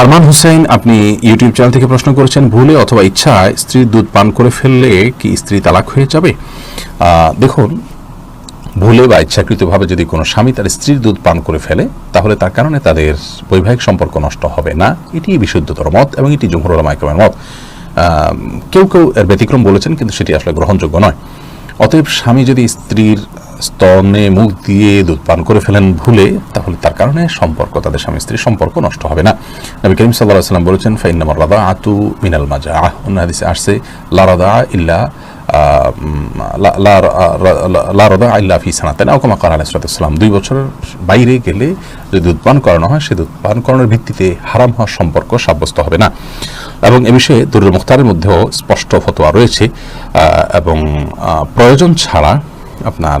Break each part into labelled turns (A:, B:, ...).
A: আরমান হুসাইন, আপনি YouTube channel থেকে প্রশ্ন করেছেন, ভুলে অথবা ইচ্ছায় স্ত্রীর দুধ পান করে ফেললে কি স্ত্রী তালাক হয়ে যাবে? দেখুন, ভুলে বা ইচ্ছাকৃতভাবে যদি কোনো স্বামী তার স্ত্রীর দুধ পান করে ফেলে, তাহলে তার কারণে তাদের বৈবাহিক সম্পর্ক নষ্ট হবে না। এটি বিশুদ্ধতর মত এবং এটি জমহুর মাইকমের মত। কেউ কেউ এর ব্যতিক্রম বলেছেন, কিন্তু সেটি আসলে গ্রহণযোগ্য নয়। অতএব স্বামী যদি স্ত্রীর স্তনে মুখ দিয়ে দুধ পান করে ফেলেন ভুলে, তাহলে তার কারণে সম্পর্ক, তাদের স্বামী স্ত্রীর সম্পর্ক নষ্ট হবে না। নবী করিম সাল্লাহ সাল্লাম বলেছেন ফাইনামার রাদা আতু মিনাল মাজা আহ অন্য হাদিসে আসছে লারাদা ইল্লা আহ, লা- লা- লা- লা রদা আল্লাহ ফি সানাতেন। আউকামা কার আলাইসালাম দুই বছরের বাইরে গেলে যদি পান করানো হয় সে পান করানোর ভিত্তিতে হারাম হওয়ার সম্পর্ক সাব্যস্ত হবে না। এবং এ বিষয়ে দুরুল মুখতারের মধ্যেও স্পষ্ট ফতোয়া রয়েছে এবং প্রয়োজন ছাড়া আপনার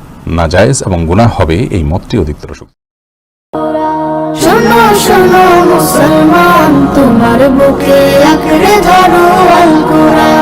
A: নাজায়েজ এবং গুনাহ হবে এই মতটি অধিকতর শক্তি।
B: মুসলমান, তোমার বুকে আঁকড়ে ধরো আল কোরআন